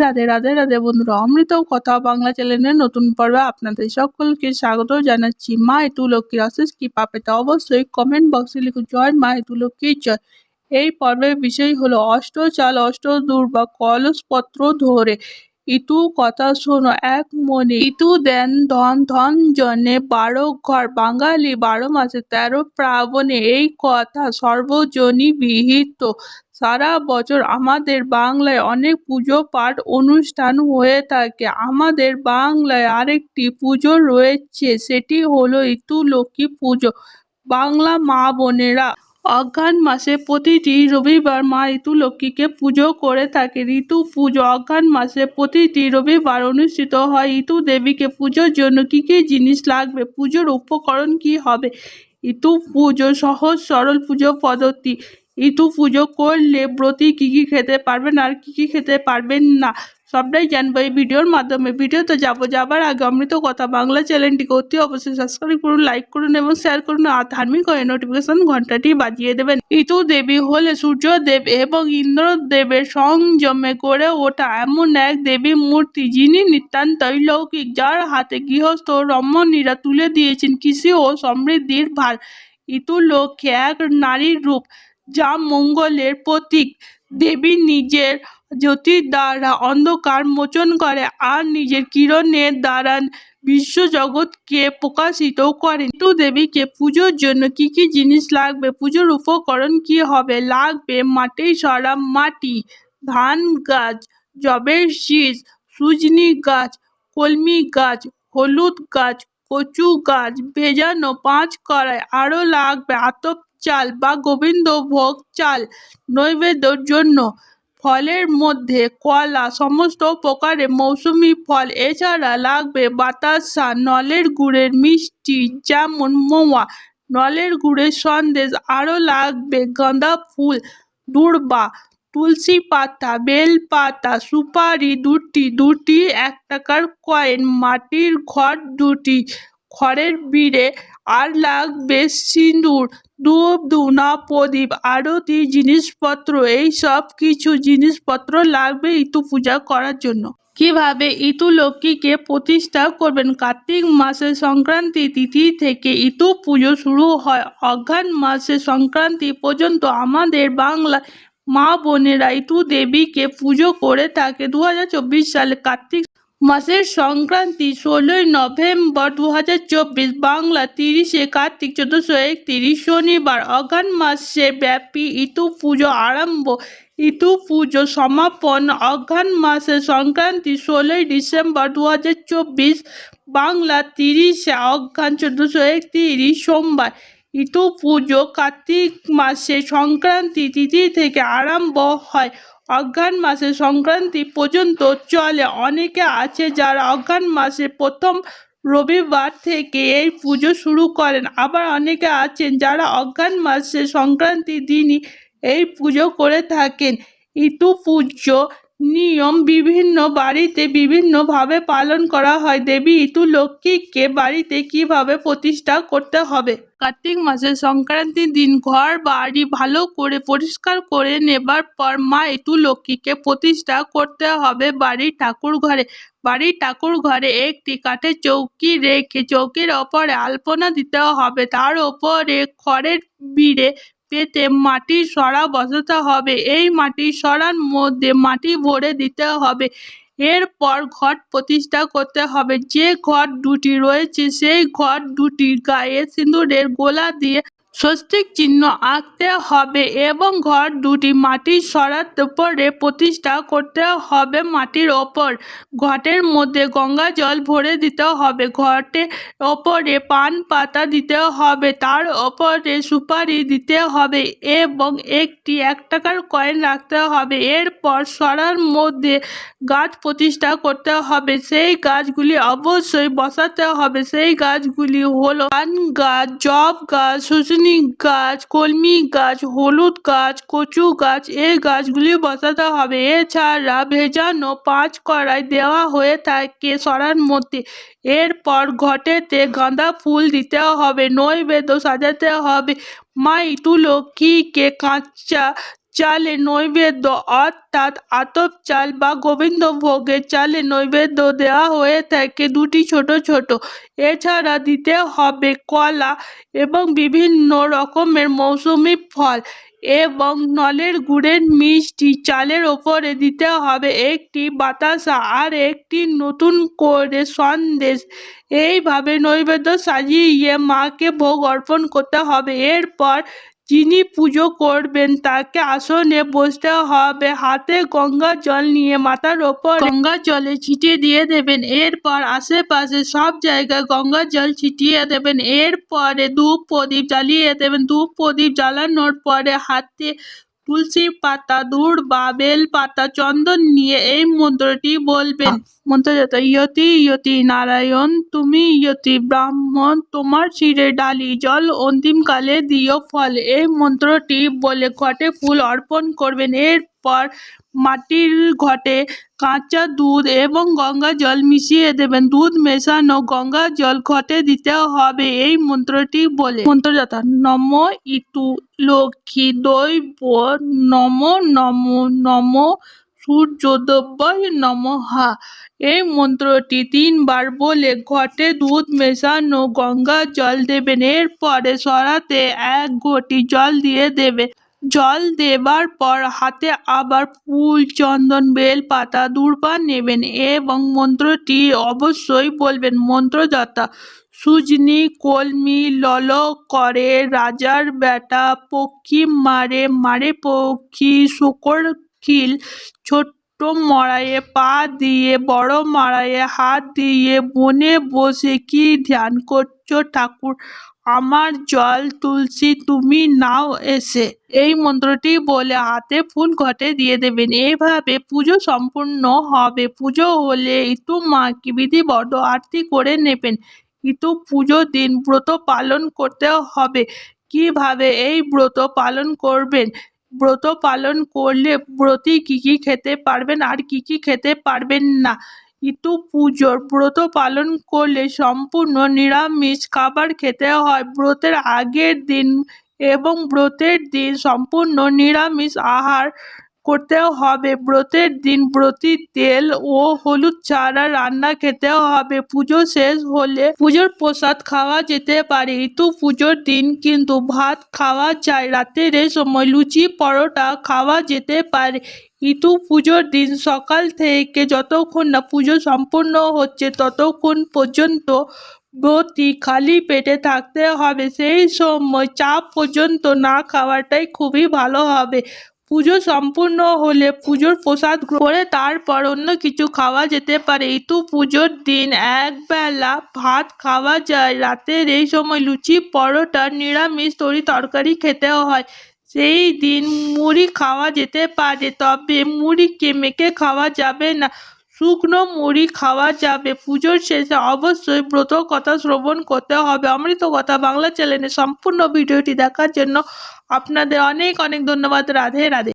রাধে রাধে রাধে বন্ধুরা অমৃত কথা বাংলা চ্যানেলের নতুন পর্বে আপনাদের সকলকে স্বাগত জানাচ্ছি। মা এতু লক্ষ্মীর কি কৃপা পেতে অবশ্যই কমেন্ট বক্সে লিখুন। জয় মা এতু লক্ষ্মীর জয়। এই পর্বের বিষয় হলো অষ্ট চাল অষ্ট দূর বা কলসপত্র ধরে। ইতু কথা শোনো, এক মনে ইতু দেন ধন ধন জনে বারো ঘর, বাঙালি বারো মাসে তেরো প্রাবণে এই কথা সর্বজনী বিহিত। সারা বছর আমাদের বাংলায় অনেক পুজো পাঠ অনুষ্ঠান হয়ে থাকে। আমাদের বাংলায় আরেকটি পুজো রয়েছে, সেটি হলো ইতু লক্ষ্মী পুজো। বাংলা মা বোনেরা অঘ্রাণ মাসে প্রতিটি রবিবার মা ঋতু লক্ষ্মীকে পুজো করে থাকে। ঋতু পুজো, অজ্ঞান মাসে প্রতিটি রবিবার অনুষ্ঠিত হয়। ঋতু দেবীকে পুজোর জন্য কী কী জিনিস লাগবে? পুজোর উপকরণ কি হবে? ঋতু পুজো, সহজ সরল পুজো পদ্ধতি। ঋতু পুজো করলে ব্রতী কী কী খেতে পারবেন আর কী কী খেতে পারবেন না, সবটাই জানব এই ভিডিওর মাধ্যমে। ভিডিওতে যাব যাবার আগে অমৃত কথা বাংলা চ্যানেলটিকে অতি অবশ্যই সাবস্ক্রাইব করুন লাইক করুন এবং শেয়ার করুন আর ধার্মিক হয়ে নোটিফিকেশন ঘন্টাটি বাজিয়ে দেবেন। ঋতু দেবী হলে সূর্যদেব এবং ইন্দ্রদেবের সংযমে করে ওঠা এমন এক দেবী মূর্তি যিনি নিতান্তই লৌকিক, যার হাতে গৃহস্থ রমণীরা তুলে দিয়েছেন কৃষি ও সমৃদ্ধির ভার। ঋতু লক্ষ্যে এক নারীর রূপ যা মঙ্গলের প্রতীক। দেবী নিজের জ্যোতির দ্বারা অন্ধকার মোচন করে আর নিজের কিরণের দ্বারা বিশ্বজগৎকে প্রকাশিত করেন। কিন্তু দেবীকে পুজোর জন্য কি কি জিনিস লাগবে? পুজোর উপকরণ কি হবে? লাগবে মাটি, সরা মাটি, ধান গাছ, জবের শীষ, সুজনি গাছ, কলমি গাছ, হলুদ গাছ, কচু গাছ, ভেজানো পাঁচ কড়াই আরও লাগবে। আতপ চাল বা গোবিন্দভোগ চাল নৈবেদ্যর জন্য। ফলের মধ্যে কলা, সমস্ত প্রকারের মৌসুমি ফল, এছাড়া লাগবে বাতাসা, নলের গুড়ের মিষ্টি যেমন মোয়া, নলের গুড়ের সন্দেশ, আরও লাগবে গাঁদা ফুল, দূর্বা, তুলসী পাতা বেল পাতা সুপারি দুটি দুটি এক টাকার কয়েন মাটির ঘর দুটি। খড়ের বিড়ে আর লাগবে সিঁদুর, ধূপ, ধুনা, প্রদীপ, আরতি, জিনিসপত্র, এই সব কিছু জিনিসপত্র লাগবে ইতু পূজা করার জন্য। কীভাবে ইতু লক্ষ্মীকে প্রতিষ্ঠা করবেন? কার্তিক মাসের সংক্রান্তি তিথি থেকে ইতু পুজো শুরু হয়। অঘ্রাণ মাসের সংক্রান্তি পর্যন্ত আমাদের বাংলা মা বোনেরা ইতু দেবীকে পুজো করে থাকে। দু হাজার চব্বিশ সালে কার্তিক মাসের সংক্রান্তি ষোলোই নভেম্বর দু হাজার চব্বিশ, বাংলা তিরিশে কার্তিক চোদ্দোশো একতিরিশ শনিবার অঘ্রাণ মাসে ব্যাপী ইতু পুজো আরম্ভ। ইতু পুজো সমাপন অঘ্রাণ মাসে সংক্রান্তি ষোলোই ডিসেম্বর দু হাজার চব্বিশ, বাংলা তিরিশে অঘ্রাণ চোদ্দোশো একতিরিশ সোমবার। ইতু পুজো কার্তিক মাসে সংক্রান্তি তিথি থেকে আরম্ভ হয়। অঘ্রাণ মাসে সংক্রান্তি পর্যন্ত চলে। অনেকে আছে যারা অজ্ঞান মাসে প্রথম রবিবার থেকে এই পুজো শুরু করেন। আবার অনেকে আছেন যারা অজ্ঞান মাসে সংক্রান্তি দিনই এই পুজো করে থাকেন। ইতু পুজো নিয়ম বিভিন্ন বাড়িতে বিভিন্নভাবে পালন করা হয়। দেবী, ইতু লক্ষ্মীকে বাড়িতে কীভাবে প্রতিষ্ঠা করতে হবে? কার্তিক মাসের সংক্রান্তির দিন ঘর, বাড়ি ভালো করে পরিষ্কার করে নেবার পর মা ইতু, লক্ষ্মীকে প্রতিষ্ঠা করতে হবে বাড়ির ঠাকুর ঘরে। বাড়ির ঠাকুর ঘরে একটি কাঠের চৌকি রেখে চৌকির ওপরে আলপনা দিতে হবে। তার ওপরে খড়ের বিড়ে পেতে মাটি সরা বসাতে হবে। এই মাটি সরার মধ্যে মাটি ভরে দিতে হবে। এরপর ঘট প্রতিষ্ঠা করতে হবে। যে ঘট দুটি রয়েছে, সেই ঘট দুটির গায়ে সিঁদুরের গোলা দিয়ে স্বস্তিক চিহ্ন আঁকতে হবে এবং ঘর দুটি মাটির সরার উপরে প্রতিষ্ঠা করতে হবে মাটির ওপর। ঘটের মধ্যে গঙ্গা জল ভরে দিতে হবে, ঘটের ওপরে পান পাতা দিতে হবে, তার ওপরে সুপারি দিতে হবে এবং একটি এক টাকার কয়েন রাখতে হবে। এরপর সরার মধ্যে গাছ প্রতিষ্ঠা করতে হবে, সেই গাছগুলি অবশ্যই বসাতে হবে। সেই গাছগুলি হলো পান গাছ, জব গাছ শুশুনি গাছ, কলমি গাছ, হলুদ গাছ, কচু গাছ, এই গাছগুলি বসাতে হবে। এছাড়া ভেজানো পাঁচ কড়াই দেওয়া হয়ে থাকে সরার মধ্যে। এরপর ঘটেতে গাঁদা ফুল দিতে হবে, নৈবেদ্য সাজাতে হবে। মা লক্ষ্মীকে কাঁচা চালে নৈবেদ্য, অর্থাৎ আতপ চাল বা গোবিন্দভোগের চালে নৈবেদ্য দেওয়া হয়ে থাকে দুটি ছোট ছোট। এছাড়া দিতে হবে কলা এবং বিভিন্ন রকমের মৌসুমি ফল এবং নলের গুড়ের মিষ্টি। চালের ওপরে দিতে হবে একটি বাতাসা আর একটি নতুন করে সন্দেশ। এইভাবে নৈবেদ্য সাজিয়ে মাকে ভোগ অর্পণ করতে হবে। এরপর যিনি পুজো করবেন, তাকে আসনে বসতে হবে। হাতে গঙ্গা জল নিয়ে মাথার ওপর গঙ্গা জলে ছিটিয়ে দিয়ে দেবেন। এরপর আশেপাশে সব জায়গায় গঙ্গা জল ছিটিয়ে দেবেন। এরপরে ধূপ প্রদীপ জ্বালিয়ে দেবেন। ধূপ প্রদীপ জ্বালানোর পরে হাতে তুলসী পাতা দূর বা বেল পাতা, চন্দন নিয়ে এই মন্ত্রটি বলবেন। মন্ত্রজাত, ইয়তি ইয়তি নারায়ণ, তুমি ইয়তি ব্রাহ্মণ, তোমার শিরে ডালি জল অন্তিমকালে দিও ফল। এই মন্ত্রটি বলে ঘটে ফুল অর্পণ করবেন। এরপর মাটির ঘটে কাঁচা দুধ এবং গঙ্গা জল মিশিয়ে দেবেন। দুধ মেশানো গঙ্গা জল ঘটে দিতে হবে, এই মন্ত্রটি বলে। মন্ত্রজাতা, নম ইতু লক্ষ্মী দৈব, নম নম নম সূর্যোদয় নমহা। এই মন্ত্রটি তিনবার বলে, ঘটে দুধ মেশানো, গঙ্গা জল দেবেন, এরপরে সরাতে এক ঘটি জল দিয়ে দেবে। জল দেবার পর হাতে আবার ফুল, চন্দন বেল পাতা দূর্বা নেবেন এবং মন্ত্রটি অবশ্যই বলবেন, মন্ত্রদাতা, সুজনি, কলমি লল করে, রাজার বেটা, পক্ষী মারে মারে পক্ষী, শুকর খিল ছোট্ট মড়াইয়ে পা দিয়ে, বড় মাড়াইয়ে হাত দিয়ে বনে বসে কি ধ্যান করছ ঠাকুর? আমার জল তুলসী তুমি নাও এসে। এই মন্ত্রটি বলে হাতে ফুল ঘটে দিয়ে দেবেন। এইভাবে পুজো সম্পূর্ণ হবে। পুজো হলে ইতু মাকে বিধিবদ্ধ আরতি করে নেবেন। ইতু পুজো দিন ব্রত পালন করতে হবে। কীভাবে এই ব্রত পালন করবেন? ব্রত পালন করলে ব্রতী কী কী খেতে পারবেন আর কী কী খেতে পারবেন না? ইতু পুজোর ব্রত পালন করলে সম্পূর্ণ নিরামিষ খাবার খেতে হয়। ব্রতের আগের দিন এবং ব্রতের দিন সম্পূর্ণ নিরামিষ আহার করতে হবে। ব্রতের দিন ব্রতি তেল ও হলুদ ছাড়া রান্না খেতে হবে। পুজো শেষ হলে পুজোর প্রসাদ খাওয়া যেতে পারে। ইতু পুজোর দিন কিন্তু ভাত খাওয়া যায়। রাতের সময় লুচি, পরোটা খাওয়া যেতে পারে। ইতু পুজোর দিন সকাল থেকে যতক্ষণ না পুজো সম্পূর্ণ হচ্ছে ততক্ষণ পর্যন্ত ব্রতি খালি পেটে থাকতে হবে। সেই সময় চাপ পর্যন্ত না খাওয়াটাই খুবই ভালো হবে। পুজো সম্পূর্ণ হলে পুজোর প্রসাদ করে তারপর অন্য কিছু খাওয়া যেতে পারে। ইতু পুজোর দিন একবেলা ভাত খাওয়া যায়। রাতের এই সময় লুচি, পরোটা, নিরামিষ তরি তরকারি খেতে হয়। সেই দিন মুড়ি খাওয়া যেতে পারে, তবে মুড়িকে মেখে খাওয়া যাবে না। শুকনো মুড়ি খাওয়া যাবে। পুজোর শেষে অবশ্যই ব্রত কথা শ্রবণ করতে হবে। অমৃত কথা বাংলা চ্যানেলে সম্পূর্ণ ভিডিওটি দেখার জন্য আপনাদের অনেক অনেক ধন্যবাদ। রাধে রাধে।